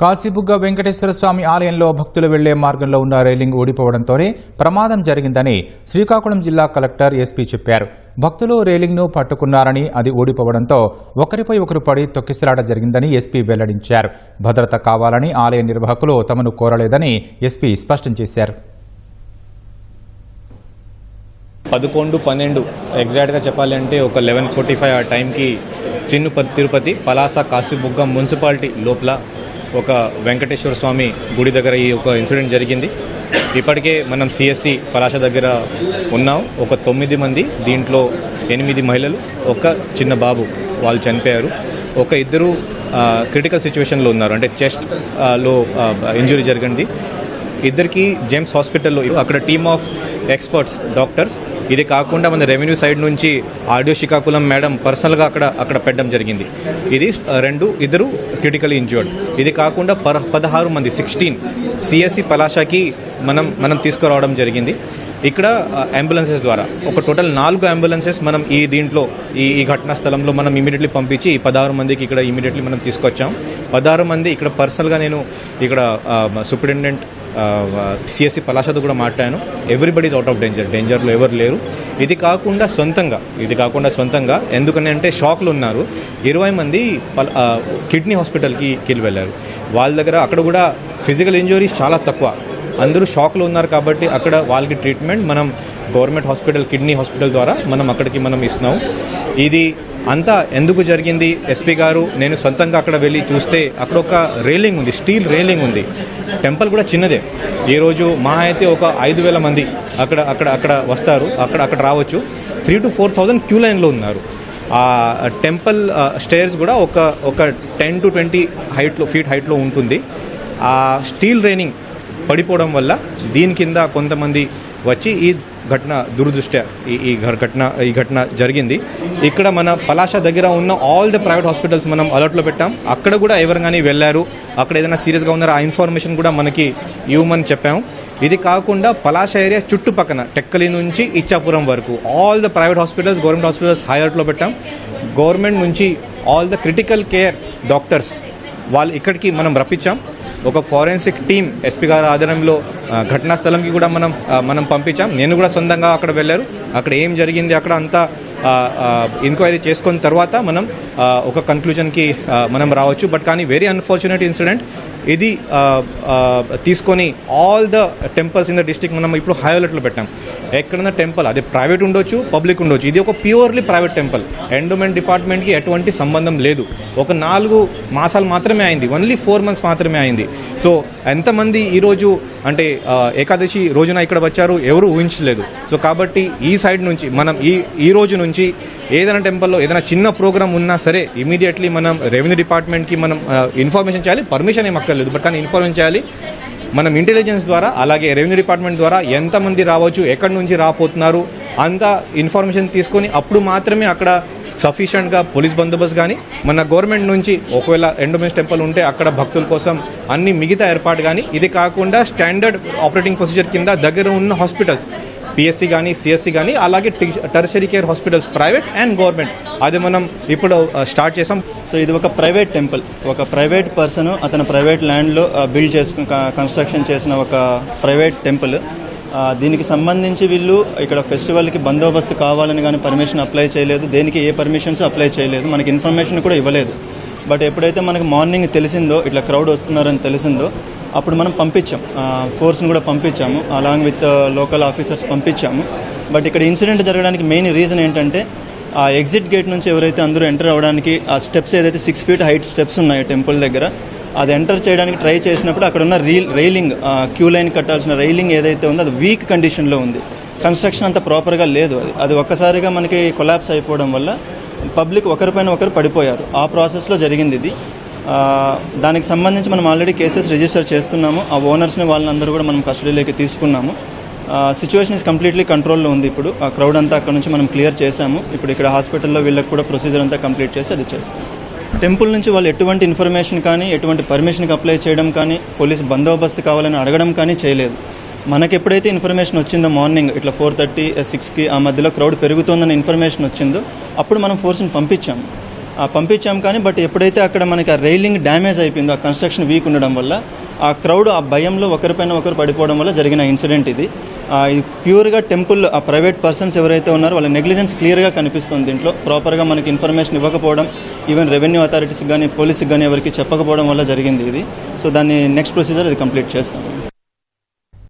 కాశీబుగ్గ వెంకటేశ్వర స్వామి ఆలయంలో భక్తులు వెళ్ళే మార్గంలో ఉన్న రైలింగ్ ఊడిపోవడంతోనే ప్రమాదం జరిగిందని శ్రీకాకుళం జిల్లా కలెక్టర్ ఎస్పీ చెప్పారు. భక్తులు రైలింగ్ను పట్టుకున్నారని అది ఊడిపోవడంతో ఒకరిపై ఒకరు పడి తొక్కిసలాట జరిగిందని ఎస్పీ వెల్లడించారు. భద్రత కావాలని ఆలయ నిర్వాహకులు తమను కోరలేదని ఎస్పీ స్పష్టం చేశారు. పదకొండు పన్నెండు ఎగ్జాక్ట్గా చెప్పాలంటే ఒక లెవెన్ ఫార్టీ ఫైవ్ ఆ టైంకి చిన్న తిరుపతి పలాస కాశీబుగ్గ మున్సిపాలిటీ లోపల ఒక వెంకటేశ్వర స్వామి గుడి దగ్గర ఈ ఒక ఇన్సిడెంట్ జరిగింది. ఇప్పటికే మనం సిఎస్సి పరాశ దగ్గర ఉన్నాం. ఒక తొమ్మిది మంది దీంట్లో ఎనిమిది మహిళలు ఒక చిన్న బాబు వాళ్ళు చనిపోయారు. ఒక ఇద్దరు క్రిటికల్ సిచ్యువేషన్లో ఉన్నారు. అంటే చెస్ట్లో ఇంజురీ జరిగింది. ఇద్దరికి జేమ్స్ హాస్పిటల్లో అక్కడ టీమ్ ఆఫ్ ఎక్స్పర్ట్స్ డాక్టర్స్. ఇది కాకుండా మన రెవెన్యూ సైడ్ నుంచి ఆడియో శ్రీకాకుళం మేడం పర్సనల్గా అక్కడ అక్కడ పెట్టడం జరిగింది. ఇది రెండు ఇద్దరు క్రిటికల్ ఇంజర్డ్ ఇది కాకుండా పర పదహారు మంది సిక్స్టీన్ సిఎస్సి పలాషాకి మనం మనం తీసుకురావడం జరిగింది. ఇక్కడ అంబులెన్సెస్ ద్వారా ఒక టోటల్ నాలుగు అంబులెన్సెస్ మనం ఈ దీంట్లో ఈ ఈ ఘటనా స్థలంలో మనం ఇమీడియట్లీ పంపించి ఈ పదహారు మందికి ఇక్కడ ఇమీడియట్లీ మనం తీసుకొచ్చాం. పదహారు మంది ఇక్కడ పర్సనల్గా నేను ఇక్కడ సూపరింటెండెంట్ సిఎస్సి పలాషతో కూడా మాట్లాడాను. ఎవ్రీబడి అవుట్ ఆఫ్ డేంజర్ డేంజర్లో ఎవరు లేరు. ఇది కాకుండా సొంతంగా ఇది కాకుండా సొంతంగా ఎందుకని అంటే షాక్లు ఉన్నారు. ఇరవై మంది కిడ్నీ హాస్పిటల్కి కిల్ వెళ్ళారు. వాళ్ళ దగ్గర అక్కడ కూడా ఫిజికల్ ఇంజురీస్ చాలా తక్కువ. అందరూ షాక్లో ఉన్నారు కాబట్టి అక్కడ వాళ్ళకి ట్రీట్మెంట్ మనం గవర్నమెంట్ హాస్పిటల్ కిడ్నీ హాస్పిటల్ ద్వారా మనం అక్కడికి మనం ఇస్తున్నాం. ఇది అంతా ఎందుకు జరిగింది? ఎస్పీ గారు నేను సొంతంగా అక్కడ వెళ్ళి చూస్తే అక్కడ ఒక రేలింగ్ ఉంది స్టీల్ రేలింగ్ ఉంది. టెంపుల్ కూడా చిన్నదే. ఈరోజు మా అయితే ఒక ఐదు వేల మంది అక్కడ అక్కడ అక్కడ వస్తారు. అక్కడ అక్కడ రావచ్చు. Three to four thousand queue లైన్లో ఉన్నారు. ఆ టెంపుల్ స్టేర్స్ కూడా ఒక ఒక టెన్ టు ట్వంటీ హైట్లో ఫీట్ హైట్లో ఉంటుంది. ఆ స్టీల్ రైనింగ్ పడిపోవడం వల్ల దీని కింద కొంతమంది వచ్చి ఈ ఘటన దురదృష్ట్యా ఈ ఈ ఘటన ఈ ఘటన జరిగింది. ఇక్కడ మన పలాష దగ్గర ఉన్న ఆల్ ద ప్రైవేట్ హాస్పిటల్స్ మనం అలర్ట్లో పెట్టాం. అక్కడ కూడా ఎవరు కానీ వెళ్ళారు. అక్కడ ఏదైనా సీరియస్గా ఉన్నారో? ఆ ఇన్ఫర్మేషన్ కూడా మనకి ఇవ్వమని చెప్పాము ఇది కాకుండా పలాష ఏరియా చుట్టుపక్కన టెక్కలి నుంచి ఇచ్చాపురం వరకు all the private hospitals government hospitals high అలర్ట్లో పెట్టాం. గవర్నమెంట్ నుంచి all the critical care doctors వాళ్ళు ఇక్కడికి మనం రప్పించాం. ఒక ఫారెన్సిక్ టీమ్ ఎస్పీ గారి ఆధ్వర్యంలో ఘటనా స్థలంకి కూడా మనం మనం పంపించాం. నేను కూడా సొంతంగా అక్కడ వెళ్ళారు. అక్కడ ఏం జరిగింది అక్కడ అంతా ఎంక్వైరీ చేసుకున్న తర్వాత మనం ఒక కన్క్లూజన్కి మనం రావచ్చు. బట్ కానీ వెరీ అన్ఫార్చునేట్ ఇన్సిడెంట్ ఇది తీసుకొని all the temples in the district మనం ఇప్పుడు హై అలర్ట్లో పెట్టాం. ఎక్కడైనా టెంపుల్ అది ప్రైవేట్ ఉండొచ్చు పబ్లిక్ ఉండొచ్చు. ఇది ఒక ప్యూర్లీ ప్రైవేట్ టెంపుల్ ఎండోమెంట్ డిపార్ట్మెంట్కి ఎటువంటి సంబంధం లేదు. ఒక నాలుగు మాసాలు మాత్రమే అయింది. ఓన్లీ ఫోర్ మంత్స్ మాత్రమే అయింది. సో ఎంతమంది ఈరోజు అంటే ఏకాదశి రోజున ఇక్కడ వచ్చారు ఎవరు ఊహించలేదు. సో కాబట్టి ఈ సైడ్ నుంచి మనం ఈ ఈ రోజు నుంచి ఏదైనా టెంపుల్లో ఏదైనా చిన్న ప్రోగ్రామ్ ఉన్నా సరే ఇమీడియట్లీ మనం రెవెన్యూ డిపార్ట్మెంట్కి మనం ఇన్ఫర్మేషన్ చేయాలి పర్మిషన్ ఏం అక్కర్లేదు. బట్ కానీ ఇన్ఫార్మ్ చేయాలి? మనం ఇంటెలిజెన్స్ ద్వారా అలాగే రెవెన్యూ డిపార్ట్మెంట్ ద్వారా ఎంతమంది రావచ్చు ఎక్కడి నుంచి రాపోతున్నారు అంత ఇన్ఫర్మేషన్ తీసుకొని అప్పుడు మాత్రమే అక్కడ సఫిషియంట్గా పోలీస్ బందోబస్తు కానీ మన గవర్నమెంట్ నుంచి ఒకవేళ ఎండోమెన్స్ టెంపుల్ ఉంటే అక్కడ భక్తుల కోసం అన్ని మిగతా ఏర్పాటు కానీ ఇది కాకుండా స్టాండర్డ్ ఆపరేటింగ్ ప్రొసీజర్ కింద దగ్గర ఉన్న హాస్పిటల్స్. పిఎస్సి కానీ సిఎస్సి కానీ అలాగే tertiary care hospitals private and government అది మనం ఇప్పుడు uh, స్టార్ట్ చేసాం. సో ఇది ఒక ప్రైవేట్ టెంపుల్ ఒక ప్రైవేట్ పర్సన్ అతను ప్రైవేట్ ల్యాండ్లో బిల్డ్ చేసుకుని కన్స్ట్రక్షన్ చేసిన ఒక ప్రైవేట్ టెంపుల్ uh, దీనికి సంబంధించి వీళ్ళు ఇక్కడ ఫెస్టివల్కి బందోబస్తు కావాలని కానీ పర్మిషన్ అప్లై చేయలేదు. దేనికి ఏ పర్మిషన్స్ అప్లై చేయలేదు. మనకి ఇన్ఫర్మేషన్ కూడా ఇవ్వలేదు. బట్ ఎప్పుడైతే మనకు మార్నింగ్ తెలిసిందో ఇట్లా క్రౌడ్ వస్తున్నారని తెలిసిందో అప్పుడు మనం పంపించాం. ఫోర్స్ని కూడా పంపించాము. అలాంగ్ విత్ లోకల్ ఆఫీసర్స్ పంపించాము. బట్ ఇక్కడ ఇన్సిడెంట్ జరగడానికి మెయిన్ రీజన్ ఏంటంటే ఆ ఎగ్జిట్ గేట్ నుంచి ఎవరైతే అందరూ ఎంటర్ అవ్వడానికి ఆ స్టెప్స్ ఏదైతే సిక్స్ ఫీట్ హైట్ స్టెప్స్ ఉన్నాయో టెంపుల్ దగ్గర అది ఎంటర్ చేయడానికి ట్రై చేసినప్పుడు అక్కడ ఉన్న రీల్ రైలింగ్ క్యూ లైన్ కట్టాల్సిన రైలింగ్ ఏదైతే ఉందో అది వీక్ కండిషన్లో ఉంది. కన్స్ట్రక్షన్ అంత ప్రాపర్గా లేదు అది. అది ఒక్కసారిగా మనకి కొలాప్స్ అయిపోవడం వల్ల పబ్లిక్ ఒకరిపైన ఒకరు పడిపోయారు. ఆ ప్రాసెస్లో జరిగింది ఇది. దానికి సంబంధించి మనం ఆల్రెడీ కేసెస్ రిజిస్టర్ చేస్తున్నాము. ఆ ఓనర్స్ని వాళ్ళందరూ కూడా మనం కస్టడీలోకి తీసుకున్నాము. సిచ్యువేషన్ ఇస్ కంప్లీట్లీ కంట్రోల్లో ఉంది ఇప్పుడు. ఆ క్రౌడ్ అంతా అక్కడ నుంచి మనం క్లియర్ చేశాము. ఇప్పుడు ఇక్కడ హాస్పిటల్లో వీళ్ళకి కూడా ప్రొసీజర్ అంతా కంప్లీట్ చేసి అది చేస్తాం. టెంపుల్ నుంచి వాళ్ళు ఎటువంటి ఇన్ఫర్మేషన్ కానీ ఎటువంటి పర్మిషన్కి అప్లై చేయడం కానీ పోలీస్ బందోబస్తు కావాలని అడగడం కానీ చేయలేదు. మనకి ఎప్పుడైతే ఇన్ఫర్మేషన్ వచ్చిందో మార్నింగ్ ఇట్లా ఫోర్ థర్టీ సిక్స్కి ఆ మధ్యలో క్రౌడ్ పెరుగుతోందన్న ఇన్ఫర్మేషన్ వచ్చిందో అప్పుడు మనం ఫోర్స్ని పంపించాము. పంపించాం కానీ బట్ ఎప్పుడైతే అక్కడ మనకి ఆ రైలింగ్ డ్యామేజ్ అయిపోయిందో ఆ కన్స్ట్రక్షన్ వీక్ ఉండడం వల్ల ఆ క్రౌడ్ ఆ భయంలో ఒకరిపైన ఒకరు పడిపోవడం వల్ల జరిగిన ఇన్సిడెంట్ ఇది. ఇది ప్యూర్గా టెంపుల్ ఆ ప్రైవేట్ పర్సన్స్ ఎవరైతే ఉన్నారో వాళ్ళ నెగ్లిజెన్స్ క్లియర్గా కనిపిస్తుంది దీంట్లో. ప్రాపర్గా మనకి ఇన్ఫర్మేషన్ ఇవ్వకపోవడం ఈవెన్ రెవెన్యూ అథారిటీస్కి కానీ పోలీస్కి కానీ ఎవరికి చెప్పకపోవడం వల్ల జరిగింది ఇది. సో దాన్ని నెక్స్ట్ ప్రొసీజర్ ఇది కంప్లీట్ చేస్తాం.